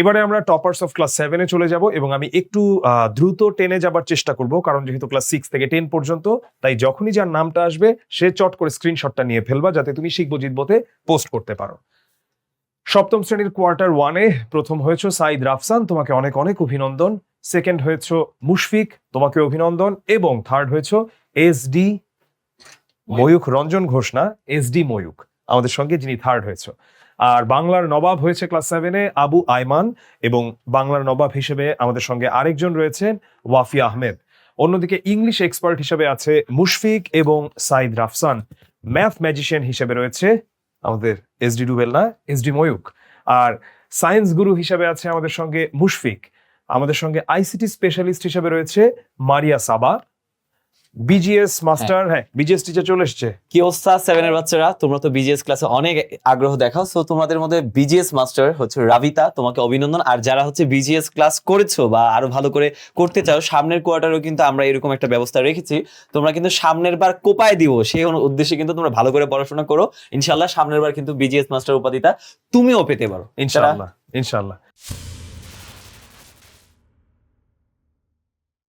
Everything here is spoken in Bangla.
এবারে আমরা টপার্স অফ ক্লাস সেভেনে চলে যাব এবং আমি একটু দ্রুত টেনে যাবার চেষ্টা করব, কারণ যেহেতু ক্লাস সিক্স থেকে টেন পর্যন্ত, তাই যখনই যার নামটা আসবে, সে চট করে স্ক্রিনশটটা নিয়ে ফেলবা যাতে তুমি শিখব জিতবোতে পোস্ট করতে পারো। সপ্তম শ্রেণির কোয়ার্টার ওয়ানে প্রথম হয়েছে সাইদ রাফসান, তোমাকে অনেক অনেক অভিনন্দন। সেকেন্ড হয়েছে মুশফিক, তোমাকে অভিনন্দন। এবং থার্ড হয়েছে এস ডি ময়ূক রঞ্জন ঘোষণা এস ডি ময়ূক আমাদের সঙ্গে যিনি থার্ড হয়েছে। আর বাংলার নবাব হয়েছে ক্লাস সেভেনে আবু আইমান এবং বাংলার নবাব হিসেবে আমাদের সঙ্গে আরেকজন রয়েছেন ওয়াফি আহমেদ। অন্যদিকে ইংলিশ এক্সপার্ট হিসেবে আছে মুশফিক এবং সাইদ রাফসান। ম্যাথ ম্যাজিশিয়ান হিসেবে রয়েছে আমাদের এস ডি ডুবেল না? এস ডি ময়ূক আর সায়েন্স গুরু হিসেবে আছে আমাদের সঙ্গে মুশফিক। আমাদের সঙ্গে আইসিটি স্পেশালিস্ট হিসেবে রয়েছে মারিয়া সাবা। বিজিএস মাস্টার হ্যাঁ। বিজিএস টিচার চলে এসছে। কি অবস্থা সেভেনের বাচ্চারা? তোমরা তো বিজিএস ক্লাসে অনেক আগ্রহ দেখাও সো তোমাদের মধ্যে বিজিএস মাস্টার হচ্ছে রাবিতা তোমাকে অভিনন্দন। আর যারা হচ্ছে বিজিএস ক্লাস করেছ বা আরও ভালো করে করতে চাও সামনের কোয়ার্টারেও কিন্তু আমরা এরকম একটা ব্যবস্থা রেখেছি। তোমরা কিন্তু সামনের বার কোপায় দিব সেই উদ্দেশ্যে কিন্তু তোমরা ভালো করে পড়াশোনা করো। ইনশাল্লাহ সামনের বার কিন্তু বিজিএস মাস্টার উপাধিটা তুমিও পেতে পারো। ইনশাল্লাহ ইনশাআল্লাহ।